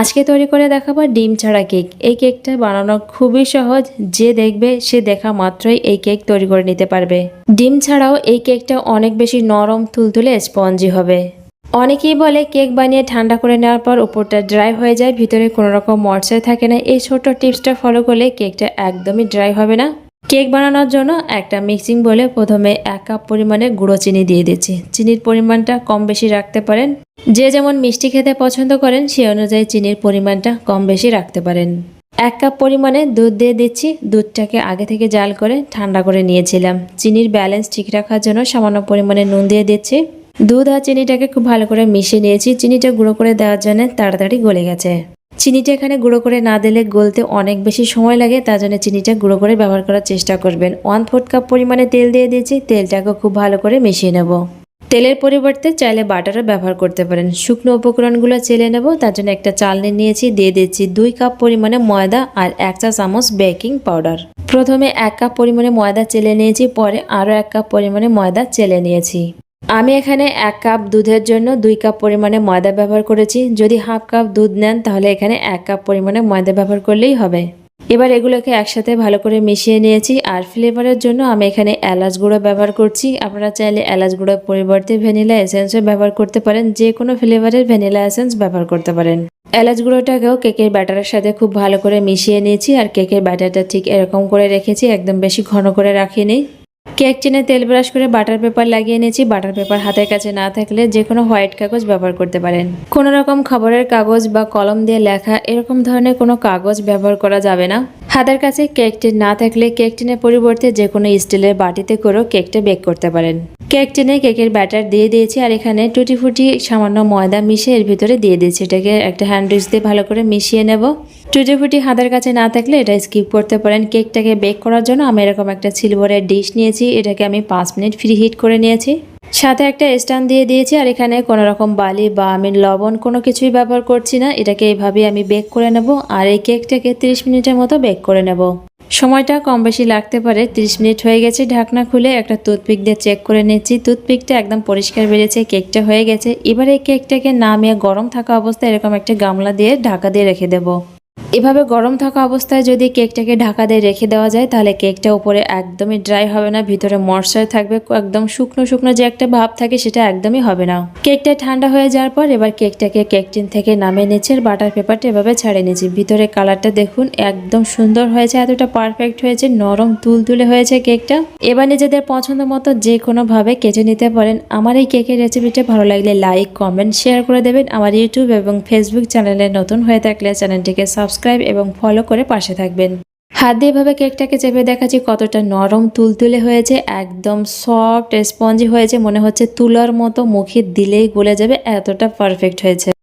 আজকে তৈরি করে দেখাবো ডিম ছাড়া কেক। এই কেকটা বানানো খুবই সহজ। যে দেখবে, সে দেখা মাত্রই এই কেক তৈরি করে নিতে পারবে। ডিম ছাড়াও এই কেকটা অনেক বেশি নরম, তুলতুলে, স্পঞ্জি হবে। অনেকেই বলে কেক বানিয়ে ঠান্ডা করে নেওয়ার পর উপরটা ড্রাই হয়ে যায়, ভিতরে কোনো রকম মরচাই থাকে না। এই ছোট্ট টিপসটা ফলো করলে কেকটা একদমই ড্রাই হবে না। কেক বানানোর জন্য একটা মিক্সিং বলে প্রথমে এক কাপ পরিমাণে গুঁড়ো চিনি দিয়ে দিচ্ছি। চিনির পরিমাণটা কম বেশি রাখতে পারেন। যে যেমন মিষ্টি খেতে পছন্দ করেন, সে অনুযায়ী চিনির পরিমাণটা কম বেশি রাখতে পারেন। এক কাপ পরিমাণে দুধ দিয়ে দিচ্ছি। দুধটাকে আগে থেকে জাল করে ঠান্ডা করে নিয়েছিলাম। চিনির ব্যালেন্স ঠিক রাখার জন্য সামান্য পরিমাণে নুন দিয়ে দিচ্ছি। দুধ আর চিনিটাকে খুব ভালো করে মিশিয়ে নিয়েছি। চিনিটা গুঁড়ো করে দেওয়ার জন্য তাড়াতাড়ি গলে গেছে। চিনিটা এখানে গুঁড়ো করে না দিলে গলতে অনেক বেশি সময় লাগে, তার জন্য চিনিটা গুঁড়ো করে ব্যবহার করার চেষ্টা করবেন। ওয়ান ফোর্থ কাপ পরিমাণে তেল দিয়ে দিয়েছি, তেলটাকে খুব ভালো করে মিশিয়ে নেব। তেলের পরিবর্তে চাইলে বাটারও ব্যবহার করতে পারেন। শুকনো উপকরণগুলো চেলে নেব, তার জন্য একটা চালনি নিয়েছি, দিয়ে দিচ্ছি দুই কাপ পরিমাণে ময়দা আর এক চা চামচ বেকিং পাউডার। প্রথমে এক কাপ পরিমাণে ময়দা চেলে নিয়েছি, পরে আরও এক কাপ পরিমাণে ময়দা চেলে নিয়েছি। আমি এখানে এক কাপ দুধের জন্য দুই কাপ পরিমাণে ময়দা ব্যবহার করেছি। যদি হাফ কাপ দুধ নেন, তাহলে এখানে এক কাপ পরিমাণে ময়দা ব্যবহার করলেই হবে। এবার এগুলোকে একসাথে ভালো করে মিশিয়ে নিয়েছি, আর ফ্লেভারের জন্য আমি এখানে এলাচ গুঁড়ো ব্যবহার করছি। আপনারা চাইলে এলাচ গুঁড়োর পরিবর্তে ভ্যানিলা এসেন্সও ব্যবহার করতে পারেন, যে কোনো ফ্লেভারের ভ্যানিলা এসেন্স ব্যবহার করতে পারেন। এলাচ গুঁড়োটাকেও কেকের ব্যাটারের সাথে খুব ভালো করে মিশিয়ে নিয়েছি, আর কেকের ব্যাটারটা ঠিক এরকম করে রেখেছি, একদম বেশি ঘন করে রাখিনি। কেক চিনে তেল ব্রাশ করে বাটার পেপার লাগিয়ে নিয়েছি বাটার পেপার হাতের কাছে না থাকলে যে কোনো হোয়াইট কাগজ ব্যবহার করতে পারেন। কোনো রকম খবরের কাগজ বা কলম দিয়ে লেখা এরকম ধরনের কোনো কাগজ ব্যবহার করা যাবে না। হাতের কাছে কেকটি না থাকলে কেক টিনের পরিবর্তে যে কোনো স্টিলের বাটিতে করেও কেকটা বেক করতে পারেন। কেক টেনে কেকের ব্যাটার দিয়ে দিয়েছি আর এখানে টুটি ফুটি সামান্য ময়দা মিশিয়ে এর ভিতরে দিয়ে দিয়েছি। এটাকে একটা হ্যান্ড উইচ দিয়ে ভালো করে মিশিয়ে নেব। টুটি ফুটি হাতের কাছে না থাকলে এটা স্কিপ করতে পারেন। কেকটাকে বেক করার জন্য আমি এরকম একটা সিলভারের ডিশ নিয়েছি। এটাকে আমি পাঁচ মিনিট ফ্রি হিট করে নিয়েছি। সাথে একটা স্ট্যান্ড দিয়ে দিয়েছি আর এখানে কোনো রকম বালি বা আমি লবণ কোনো কিছুই ব্যবহার করছি না। এটাকে এইভাবে আমি বেক করে নেব আর এই কেকটাকে 30 মিনিটের মতো বেক করে নেব। সময়টা কম বেশি লাগতে পারে 30 মিনিট হয়ে গেছে, ঢাকনা খুলে একটা টুথপিক দিয়ে চেক করে নিচ্ছি। টুথপিকটা একদম পরিষ্কার বেরিয়েছে, কেকটা হয়ে গেছে। এবার এই কেকটাকে নামিয়ে গরম থাকা অবস্থায় এরকম একটা গামলা দিয়ে ঢাকা দিয়ে রেখে দেবো। এভাবে গরম থাকা অবস্থায় যদি কেকটাকে ঢাকা দিয়ে রেখে দেওয়া যায়, তাহলে কেকটা উপরে একদমই ড্রাই হবে না, ভিতরে মশায় থাকবে, একদম শুকনো শুকনো যে একটা ভাব থাকে সেটা একদমই হবে না। কেকটা ঠান্ডা হয়ে যাওয়ার পর এবার কেকটাকে কেক টিন থেকে নামিয়ে নিচ্ছে আর বাটার পেপারটা এভাবে ছাড়িয়ে নিয়েছি ভিতরে কালারটা দেখুন, একদম সুন্দর হয়েছে, এতটা পারফেক্ট হয়েছে, নরম তুলতুলে হয়েছে কেকটা। এবার নিজেদের পছন্দ মতো যে কোনোভাবে কেটে নিতে পারেন। আমার এই কেকের রেসিপিটা ভালো লাগলে লাইক কমেন্ট শেয়ার করে দেবেন। আমার ইউটিউব এবং ফেসবুক চ্যানেলে নতুন হয়ে থাকলে চ্যানেলটিকে সাবস্ক্রাইব এবং ফলো করে পাশে থাকবেন। হাত দিয়ে এভাবে কেকটাকে চেপে দেখা দেখাচ্ছি, কতটা নরম তুলতুলে হয়েছে, একদম সফট স্পঞ্জি হয়েছে, মনে হচ্ছে তুলার মতো, মুখে দিলেই গলে যাবে, এতটা পারফেক্ট হয়েছে।